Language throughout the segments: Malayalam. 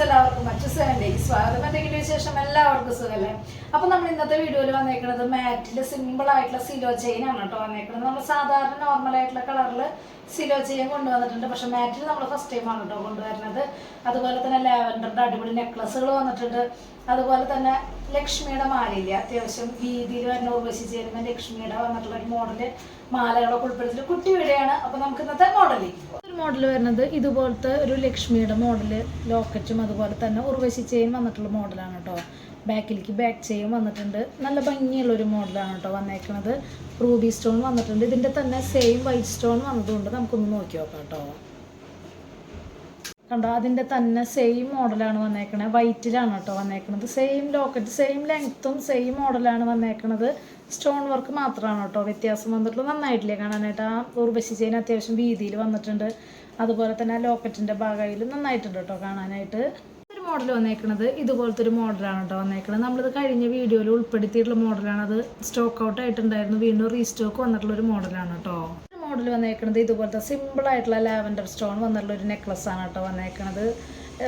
ഫ്രണ്ട്സ് എല്ലാവർക്കും സെവൻലേക്ക് സ്വാഗതം എന്തെങ്കിലും വിശേഷം എല്ലാവർക്കും സുഖമല്ലേ? അപ്പൊ നമ്മൾ ഇന്നത്തെ വീഡിയോയിൽ വന്നേക്കുന്നത് മാറ്റിൽ സിമ്പിൾ ആയിട്ടുള്ള സിലോ ചെയിൻ ആണ് കേട്ടോ വന്നേക്കുന്നത് നമ്മൾ സാധാരണ നോർമൽ ആയിട്ടുള്ള കളറിൽ സിലോ ചെയിൻ കൊണ്ടുവന്നിട്ടുണ്ട്. പക്ഷെ മാറ്റിൽ നമ്മൾ ഫസ്റ്റ് ടൈം ആണ് കേട്ടോ കൊണ്ടുവരുന്നത്. അതുപോലെ തന്നെ ലാവൻഡറിന്റെ അടിപൊളി നെക്ലസുകൾ വന്നിട്ടുണ്ട്. അതുപോലെ തന്നെ ലക്ഷ്മിയുടെ മാലയില്ലേ? അത്യാവശ്യം വീതിയിൽ വരുന്ന ഉർവശി ചേരുന്ന ലക്ഷ്മിയുടെ വന്നിട്ടുള്ള ഒരു മോഡൽ മാലകളൊക്കെ ഉൾപ്പെടുത്തിയിട്ട് കുട്ടി വീടെയാണ്. അപ്പൊ നമുക്ക് ഇന്നത്തെ ഒരു മോഡൽ വരുന്നത് ഇതുപോലത്തെ ഒരു ലക്ഷ്മിയുടെ മോഡൽ ലോക്കറ്റും അതുപോലെ തന്നെ ഉർവശി ചെയിൻ വന്നിട്ടുള്ള മോഡലാണ് കേട്ടോ ബാക്കിലേക്ക് ബാക്ക് ചെയിൻ വന്നിട്ടുണ്ട്. നല്ല ഭംഗിയുള്ള ഒരു മോഡലാണ് കേട്ടോ വന്നേക്കുന്നത് റൂബി സ്റ്റോൺ വന്നിട്ടുണ്ട്. ഇതിന്റെ തന്നെ സെയിം വൈറ്റ് സ്റ്റോൺ വന്നതുകൊണ്ട് നമുക്കൊന്ന് നോക്കി നോക്കാം കേട്ടോ കണ്ടോ? അതിന്റെ തന്നെ സെയിം മോഡലാണ് വന്നേക്കണത് വൈറ്റിലാണ് കേട്ടോ വന്നേക്കണത്. സെയിം ലോക്കറ്റ് സെയിം ലെങ്ത്തും സെയിം മോഡലാണ് വന്നേക്കണത്. സ്റ്റോൺ വർക്ക് മാത്രമാണ് കേട്ടോ വ്യത്യാസം വന്നിട്ടുള്ളത്. നന്നായിട്ടില്ലേ കാണാനായിട്ട്? ആ ഉർവശി ചെയിൻ അത്യാവശ്യം വീതിയിൽ വന്നിട്ടുണ്ട്. അതുപോലെ തന്നെ ആ ലോക്കറ്റിന്റെ ഭാഗമായാലും നന്നായിട്ടുണ്ട് കേട്ടോ കാണാനായിട്ട്. ഒരു മോഡൽ വന്നേക്കണത്. ഇതുപോലത്തെ ഒരു മോഡലാണ് കേട്ടോ വന്നേക്കണത്. നമ്മളിത് കഴിഞ്ഞ വീഡിയോയിൽ ഉൾപ്പെടുത്തിയിട്ടുള്ള മോഡലാണ് അത്. സ്റ്റോക്ക് ഔട്ട് ആയിട്ടുണ്ടായിരുന്നു. വീണ്ടും റീസ്റ്റോക്ക് വന്നിട്ടുള്ള ഒരു മോഡലാണ് കേട്ടോ. മോഡൽ വന്നേക്കുന്നത് ഇതുപോലത്തെ സിമ്പിൾ ആയിട്ടുള്ള ലാവൻഡർ സ്റ്റോൺ വന്നിട്ടുള്ള ഒരു നെക്ലസ് ആണ് കേട്ടോ വന്നേക്കുന്നത്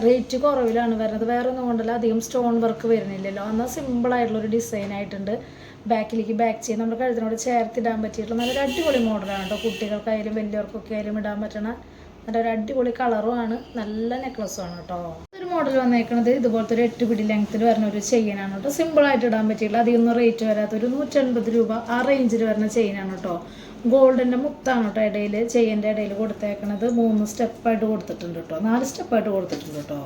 റേറ്റ് കുറവിലാണ് വരുന്നത്. വേറെ ഒന്നും കൊണ്ടല്ല അധികം സ്റ്റോൺ വർക്ക് വരുന്നില്ലല്ലോ. എന്നാൽ സിമ്പിൾ ആയിട്ടുള്ള ഒരു ഡിസൈൻ ആയിട്ടുണ്ട്. ബാക്കിലേക്ക് ബാക്ക് ചെയ്ത് നമ്മുടെ കഴുത്തിനോട് ചേർത്തിടാൻ പറ്റിയിട്ടുള്ള നല്ലൊരു അടിപൊളി മോഡലാണ് കേട്ടോ. കുട്ടികൾക്കായാലും വലിയവർക്കൊക്കെ ആയാലും ഇടാൻ പറ്റണ നല്ലൊരു അടിപൊളി കളറും ആണ്. നല്ല നെക്ലസ്സുമാണ് കേട്ടോ ഒരു മോഡൽ വന്നേക്കുന്നത് ഇതുപോലത്തെ ഒരു എട്ട് പിടി ലെങ്ത്തിൽ വരുന്ന ഒരു ചെയിനാണ് കേട്ടോ സിമ്പിൾ ആയിട്ട് ഇടാൻ പറ്റിയില്ല അധികമൊന്നും റേറ്റ് വരാത്ത ഒരു നൂറ്റൻപത് രൂപ ആ റേഞ്ചിൽ വരുന്ന ചെയിനാണ് കേട്ടോ ഗോൾഡിന്റെ മുത്താണ് കേട്ടോ ഇടയിൽ ചെയിന്റെ ഇടയിൽ കൊടുത്തേക്കണത്. മൂന്ന് സ്റ്റെപ്പായിട്ട് കൊടുത്തിട്ടുണ്ട് കേട്ടോ നാല് സ്റ്റെപ്പായിട്ട് കൊടുത്തിട്ടുണ്ട് കേട്ടോ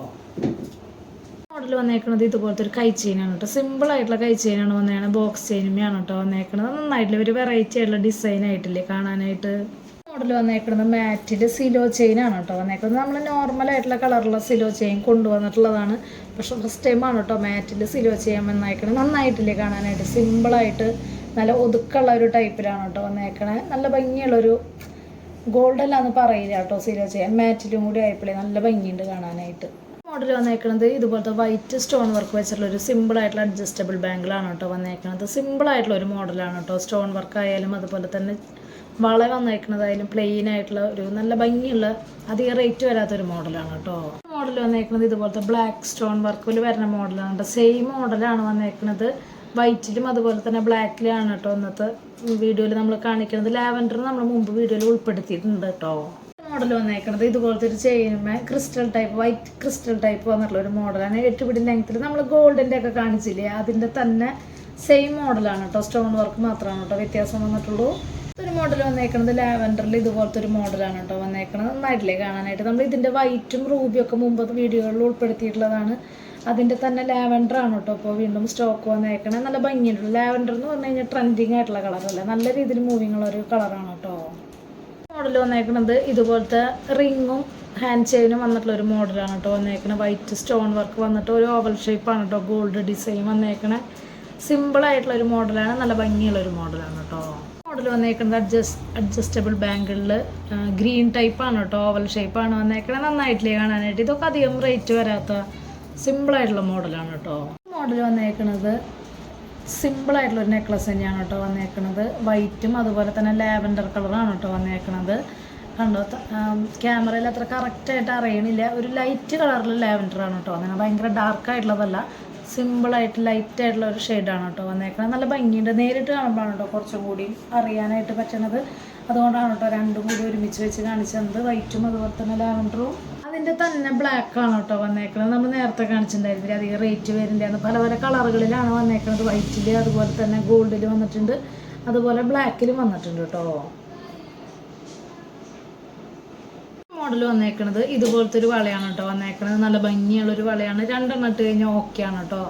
മോഡൽ വന്നേക്കണത് ഇതുപോലത്തെ ഒരു കൈ ചെയിനാണ് കേട്ടോ സിമ്പിൾ ആയിട്ടുള്ള കൈ ചെയിനാണ് വന്നേക്കണത്. ബോക്സ് ചെയിനുമാണ് കേട്ടോ വന്നേക്കുന്നത് നന്നായിട്ടുള്ള ഒരു വെറൈറ്റി ആയിട്ടുള്ള ഡിസൈൻ ആയിട്ടില്ലേ കാണാനായിട്ട്. മോഡൽ വന്നേക്കുന്നത് മാറ്റിൽ സിലോ ചെയിൻ ആണ് കേട്ടോ വന്നേക്കുന്നത്. നമ്മൾ നോർമൽ ആയിട്ടുള്ള കളറുള്ള സിലോ ചെയിൻ കൊണ്ടുവന്നിട്ടുള്ളതാണ്. പക്ഷെ ഫസ്റ്റ് ടൈം ആണ് കേട്ടോ മാറ്റിൽ സിലോ ചെയിൻ വന്നേക്കണത് നന്നായിട്ടില്ലേ കാണാനായിട്ട്? സിമ്പിളായിട്ട് നല്ല ഒതുക്കുള്ള ഒരു ടൈപ്പിലാണ് കേട്ടോ വന്നേക്കണേ. നല്ല ഭംഗിയുള്ളൊരു ഗോൾഡ് അല്ലാന്ന് പറയില്ല കേട്ടോ സിലോ ചെയിൻ മാറ്റിലും കൂടി ആയപ്പോഴേ നല്ല ഭംഗിയുണ്ട് കാണാനായിട്ട്. മോഡൽ വന്നേക്കുന്നത് ഇതുപോലത്തെ വൈറ്റ് സ്റ്റോൺ വർക്ക് വെച്ചിട്ടുള്ള ഒരു സിമ്പിൾ ആയിട്ടുള്ള അഡ്ജസ്റ്റബിൾ ബാങ്കിളാണ് കേട്ടോ വന്നേക്കുന്നത് സിമ്പിൾ ആയിട്ടുള്ള ഒരു മോഡലാണ് കേട്ടോ സ്റ്റോൺ വർക്ക് ആയാലും അതുപോലെ തന്നെ വള വന്നേക്കുന്നതായാലും പ്ലെയിൻ ആയിട്ടുള്ള ഒരു നല്ല ഭംഗിയുള്ള അധികം റേറ്റ് വരാത്ത ഒരു മോഡലാണ് കേട്ടോ. മോഡൽ വന്നേക്കുന്നത് ഇതുപോലത്തെ ബ്ലാക്ക് സ്റ്റോൺ വർക്കിൽ വരുന്ന മോഡലാണ് കേട്ടോ. സെയിം മോഡലാണ് വന്നേക്കുന്നത് വൈറ്റിലും അതുപോലെ തന്നെ ബ്ലാക്കിലാണ് കേട്ടോ ഇന്നത്തെ വീഡിയോയിൽ നമ്മൾ കാണിക്കുന്നത് ലാവൻഡർ നമ്മൾ മുമ്പ് വീഡിയോയിൽ ഉൾപ്പെടുത്തിയിട്ടുണ്ട് കേട്ടോ. മോഡൽ വന്നേക്കുന്നത് ഇതുപോലത്തെ ഒരു ചെയിനുമേ crystal type white crystal type വന്നിട്ടുള്ള ഒരു മോഡലാണ് എട്ടുപിടി ലെങ്ത്തിൽ നമ്മൾ ഗോൾഡിന്റെ ഒക്കെ കാണിച്ചില്ലേ? അതിന്റെ തന്നെ സെയിം മോഡലാണ് കേട്ടോ സ്റ്റോൺ വർക്ക് മാത്രമാണ് കേട്ടോ വ്യത്യാസം വന്നിട്ടുള്ളൂ. ഒരു മോഡൽ വന്നേക്കുന്നത് ലാവൻഡറിൽ ഇതുപോലത്തെ ഒരു മോഡലാണ് കേട്ടോ വന്നേക്കുന്നത് നന്നായിട്ടില്ലേ കാണാനായിട്ട്? നമ്മൾ ഇതിന്റെ വൈറ്റും റൂബിയും ഒക്കെ മുമ്പ് വീഡിയോകളിൽ ഉൾപ്പെടുത്തിയിട്ടുള്ളതാണ്. അതിന്റെ തന്നെ ലാവൻഡർ ആണ് കേട്ടോ ഇപ്പോൾ വീണ്ടും സ്റ്റോക്ക് വന്നേക്കണേ നല്ല ഭംഗിയുണ്ട്. ലാവൻഡർ എന്ന് പറഞ്ഞു കഴിഞ്ഞാൽ ട്രെൻഡിങ് ആയിട്ടുള്ള കളറല്ല നല്ല രീതിയിൽ മൂവിങ്ങുള്ള ഒരു കളറാണ് കേട്ടോ മോഡൽ വന്നേക്കുന്നത് ഇതുപോലത്തെ റിങ്ങും ഹാൻഡ് ചെയിനും വന്നിട്ടുള്ള ഒരു മോഡലാണ് കേട്ടോ വന്നേക്കണത് വൈറ്റ് സ്റ്റോൺ വർക്ക് വന്നിട്ട് ഒരു ഓവൽ ഷേപ്പാണ് കേട്ടോ. Gold design വന്നേക്കണേ. സിമ്പിൾ ആയിട്ടുള്ള ഒരു മോഡലാണ്. നല്ല ഭംഗിയുള്ള ഒരു മോഡലാണ് കേട്ടോ. മോഡൽ വന്നേക്കുന്നത് അഡ്ജസ്റ്റ് അഡ്ജസ്റ്റബിൾ ബാങ്കിളിൽ ഗ്രീൻ ടൈപ്പാണ് കേട്ടോ. ഓവൽ ഷേപ്പാണ് വന്നേക്കണത് നന്നായിട്ടില്ലേ കാണാനായിട്ട്. ഇതൊക്കെ അധികം റേറ്റ് വരാത്ത സിമ്പിൾ ആയിട്ടുള്ള മോഡലാണ് കേട്ടോ. മോഡൽ വന്നേക്കുന്നത് ഒരു നെക്ലസ് തന്നെയാണ് കേട്ടോ വന്നേക്കുന്നത് വൈറ്റും അതുപോലെ തന്നെ ലാവൻഡർ കളറാണ് കേട്ടോ വന്നേക്കുന്നത് കണ്ടോ ക്യാമറയിൽ അത്ര കറക്റ്റായിട്ട് അറിയണില്ല. ഒരു ലൈറ്റ് കളറിൽ ലാവൻഡർ ആണ് കേട്ടോ അങ്ങനെ ഭയങ്കര ഡാർക്ക് ആയിട്ടുള്ളതല്ല. സിമ്പിളായിട്ട് ലൈറ്റ് ആയിട്ടുള്ള ഒരു ഷെയ്ഡാണ് കേട്ടോ വന്നേക്കുന്നത് നല്ല ഭംഗിയുണ്ട്. നേരിട്ട് കാണുമ്പോഴാണ് കേട്ടോ കുറച്ചും കൂടി അറിയാനായിട്ട് പറ്റണത് അതുകൊണ്ടാണ് കേട്ടോ രണ്ടും കൂടി ഒരുമിച്ച് വെച്ച് കാണിച്ചത്. വൈറ്റും അതുപോലെ തന്നെ ലാവൻഡറും അതിന്റെ തന്നെ ബ്ലാക്ക് ആണ് കേട്ടോ വന്നേക്കുന്നത് നമ്മൾ നേരത്തെ കാണിച്ചിട്ടുണ്ടായിരുന്നില്ല അധികം റേറ്റ് വരുന്നില്ല പല പല കളറുകളിലാണ് വന്നേക്കുന്നത് വൈറ്റിൽ അതുപോലെ തന്നെ ഗോൾഡിൽ വന്നിട്ടുണ്ട്. അതുപോലെ ബ്ലാക്കിലും വന്നിട്ടുണ്ട് കേട്ടോ. മോഡൽ വന്നേക്കണത് ഇതുപോലത്തെ ഒരു വളയാണ് കേട്ടോ വന്നേക്കണത്. നല്ല ഭംഗിയുള്ള ഒരു വളയാണ്. രണ്ടെണ്ണം ഇട്ട് കഴിഞ്ഞാൽ ഓക്കെയാണ് കേട്ടോ.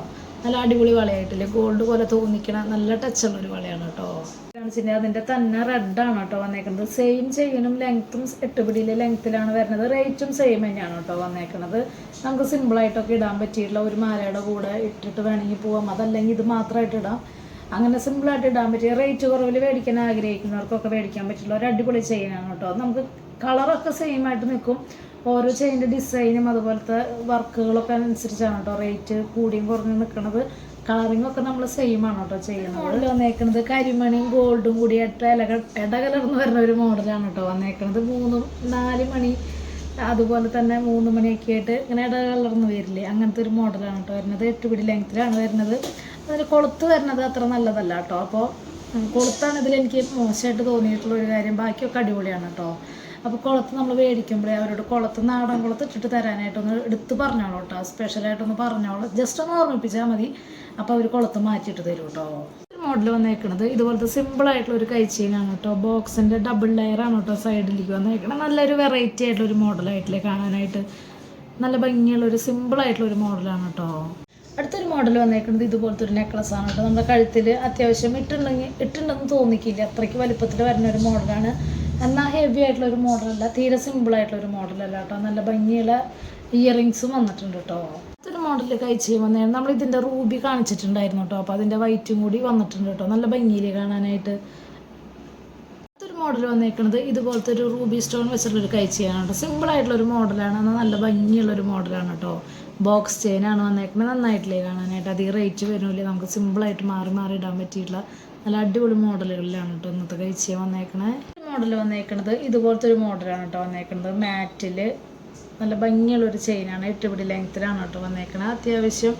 നല്ല അടിപൊളി വളയായിട്ടില്ലേ? ഗോൾഡ് പോലെ തോന്നിക്കണ നല്ല ടച്ച് ഉള്ള ഒരു വളയാണ് കേട്ടോ. കാണിച്ചിട്ട് അതിന്റെ തന്നെ റെഡാണ് കേട്ടോ വന്നേക്കുന്നത് സെയിം ചെയിനും ലെങ്ത്തും എട്ടുപിടിയിലെ ലെങ്ത്തിലാണ് വരുന്നത്. റേറ്റും സെയിം തന്നെയാണ് കേട്ടോ വന്നേക്കുന്നത് നമുക്ക് സിമ്പിളായിട്ടൊക്കെ ഇടാൻ പറ്റിയിട്ടുള്ള ഒരു മാലയുടെ കൂടെ ഇട്ടിട്ട് വേണമെങ്കിൽ പോവാം. അതല്ലെങ്കിൽ ഇത് മാത്രമായിട്ട് ഇടാം. അങ്ങനെ സിമ്പിളായിട്ട് ഇടാൻ പറ്റിയ റേറ്റ് കുറവിൽ മേടിക്കാൻ ആഗ്രഹിക്കുന്നവർക്കൊക്കെ മേടിക്കാൻ പറ്റുള്ള ഒരു അടിപൊളി ചെയിനാണ് കേട്ടോ. നമുക്ക് കളറൊക്കെ സെയിം ആയിട്ട് നിൽക്കും. ഓരോ ചെയിന്റെ ഡിസൈനും അതുപോലത്തെ വർക്കുകളൊക്കെ അനുസരിച്ചാണ് കേട്ടോ റേറ്റ് കൂടിയും കുറഞ്ഞും നിൽക്കുന്നത് കളറിംഗ് ഒക്കെ നമ്മൾ സെയിം ആണ് കേട്ടോ ചെയ്യുന്നത്. വന്നേക്കുന്നത് കരിമണിയും ഗോൾഡും കൂടി ഇട്ട് ഇലകൾ ഇടകലർന്ന് വരുന്ന ഒരു മോഡലാണ് കേട്ടോ വന്നേക്കുന്നത് മൂന്നും നാല് മണി അതുപോലെ തന്നെ മൂന്ന് മണിയൊക്കെ ആയിട്ട് ഇങ്ങനെ ഇടകലർന്ന് വരില്ലേ? അങ്ങനത്തെ ഒരു മോഡലാണ് കേട്ടോ വരുന്നത്. എട്ട് പിടി ലെങ്ത്തിലാണ് വരുന്നത്. അതിൽ കൊളുത്ത് വരുന്നത് അത്ര നല്ലതല്ല കേട്ടോ അപ്പോൾ കൊളുത്താണ് ഇതിൽ എനിക്ക് മോശമായിട്ട് തോന്നിയിട്ടുള്ള ഒരു കാര്യം. ബാക്കിയൊക്കെ അടിപൊളിയാണ് കേട്ടോ അപ്പോൾ കുളത്ത് നമ്മൾ മേടിക്കുമ്പോഴേ അവരോട് കുളത്ത് നാടൻ കുളത്ത് ഇട്ടിട്ട് തരാനായിട്ടൊന്ന് എടുത്ത് പറഞ്ഞോളൂ കേട്ടോ സ്പെഷ്യലായിട്ടൊന്ന് പറഞ്ഞോളൂ. ജസ്റ്റ് ഒന്ന് ഓർമ്മിപ്പിച്ചാൽ മതി. അപ്പോൾ അവർ കുളത്ത് മാറ്റിയിട്ട് തരും കേട്ടോ മോഡൽ വന്നേക്കണത്. ഇതുപോലത്തെ സിമ്പിൾ ആയിട്ടുള്ള ഒരു കൈച്ചീനാണ് കേട്ടോ ബോക്സിന്റെ ഡബിൾ ലെയർ ആണ് കേട്ടോ സൈഡിലേക്ക് വന്നേക്കണം നല്ലൊരു വെറൈറ്റി ആയിട്ടുള്ള ഒരു മോഡലായിട്ടില്ലേ കാണാനായിട്ട്. നല്ല ഭംഗിയുള്ള ഒരു സിമ്പിൾ ആയിട്ടുള്ള ഒരു മോഡലാണ് കേട്ടോ അടുത്തൊരു മോഡൽ വന്നേക്കുന്നത് ഇതുപോലത്തെ ഒരു നെക്ലസ് ആണ് കേട്ടോ നമ്മുടെ കഴുത്തിൽ അത്യാവശ്യം ഇട്ടുണ്ടെങ്കിൽ ഇട്ടുണ്ടെന്ന് തോന്നിക്കില്ല. അത്രയ്ക്ക് വലുപ്പത്തിൽ വരുന്ന ഒരു മോഡലാണ് എന്നാൽ ഹെവി ആയിട്ടുള്ള ഒരു മോഡലല്ല തീരെ സിമ്പിൾ ആയിട്ടുള്ള ഒരു മോഡലല്ല കേട്ടോ. നല്ല ഭംഗിയുള്ള ഇയറിങ്സും വന്നിട്ടുണ്ട് കേട്ടോ. അടുത്തൊരു മോഡൽ കഴിച്ച് വന്നതാണ്. നമ്മൾ ഇതിന്റെ റൂബി കാണിച്ചിട്ടുണ്ടായിരുന്നു കേട്ടോ. അപ്പോൾ അതിന്റെ വൈറ്റും കൂടി വന്നിട്ടുണ്ട് കേട്ടോ. നല്ല ഭംഗിയിൽ കാണാനായിട്ട്. അടുത്തൊരു മോഡൽ വന്നേക്കുന്നത് ഇതുപോലത്തെ ഒരു റൂബി സ്റ്റോൺ വെച്ചിട്ടുള്ളൊരു കൈച്ചെയിനാണ് കേട്ടോ. സിമ്പിൾ ആയിട്ടുള്ള ഒരു മോഡലാണ് എന്നാൽ നല്ല ഭംഗിയുള്ള ഒരു മോഡലാണ് കേട്ടോ. ബോക്സ് ചെയിനാണ് വന്നേക്കുന്നത്. നന്നായിട്ടില്ലേ കാണാനായിട്ട്. അധികം റേറ്റ് വരുന്നില്ല നമുക്ക് സിമ്പിളായിട്ട് മാറി മാറി ഇടാൻ പറ്റിയിട്ടുള്ള നല്ല അടിപൊളി മോഡലുകളിലാണ് കേട്ടോ ഇന്നത്തെ കഴിച്ച വന്നേക്കണേ മോഡൽ വന്നേക്കണത് ഇതുപോലത്തെ ഒരു മോഡലാണ് കേട്ടോ വന്നേക്കുന്നത് മാറ്റിൽ നല്ല ഭംഗിയുള്ള ഒരു ചെയിനാണ് എട്ടുപിടി ലെങ്ത്തിലാണ് കേട്ടോ വന്നേക്കുന്നത് അത്യാവശ്യം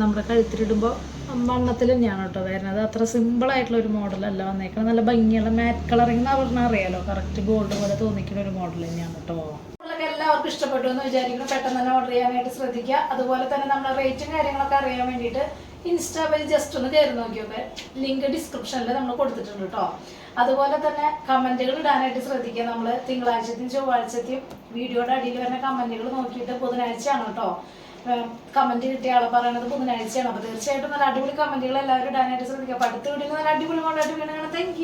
നമ്മുടെ കഴുത്തിലിടുമ്പോൾ വണ്ണത്തിൽ തന്നെയാണ് കേട്ടോ വരുന്നത്. അത്ര സിമ്പിളായിട്ടുള്ള ഒരു മോഡലല്ല വന്നേക്കുന്നത് നല്ല ഭംഗിയുള്ള മാറ്റ് കളറിംഗ് എന്ന് പറഞ്ഞാൽ അറിയാലോ. കറക്റ്റ് ഗോൾഡ് പോലെ തോന്നിക്കുന്ന ഒരു മോഡൽ തന്നെയാണ് കേട്ടോ എല്ലാവർക്കും ഇഷ്ടപ്പെട്ടു എന്ന് വിചാരിക്കുന്നു. പെട്ടെന്ന് തന്നെ ഓർഡർ ചെയ്യാനായിട്ട് ശ്രദ്ധിക്കുക. അതുപോലെ തന്നെ നമ്മുടെ റേറ്റും കാര്യങ്ങളൊക്കെ അറിയാൻ വേണ്ടിയിട്ട് ഇൻസ്റ്റാ പേജ് ജസ്റ്റ് ഒന്ന് കയറി നോക്കിയൊക്കെ. ലിങ്ക് ഡിസ്ക്രിപ്ഷനിൽ നമ്മൾ കൊടുത്തിട്ടുണ്ട് കേട്ടോ അതുപോലെ തന്നെ കമന്റുകൾ ഇടാനായിട്ട് ശ്രദ്ധിക്കുക. നമ്മൾ തിങ്കളാഴ്ചത്തെയും ചൊവ്വാഴ്ചത്തെയും വീഡിയോയുടെ അടിയിൽ വരുന്ന കമന്റുകൾ നോക്കിയിട്ട് ബുധനാഴ്ചയാണ് കേട്ടോ. കമന്റ് കിട്ടിയ ആളെ പറയുന്നത് ബുധനാഴ്ചയാണ്. അപ്പോൾ തീർച്ചയായിട്ടും നല്ല അടിപൊളി കമന്റുകൾ എല്ലാവരും ഇടാനായിട്ട് ശ്രദ്ധിക്കുക. അടുത്ത വീഡിയോ നല്ല അടിപൊളി കൊണ്ടായിട്ട് വീണ്ടും കാണാം. താങ്ക്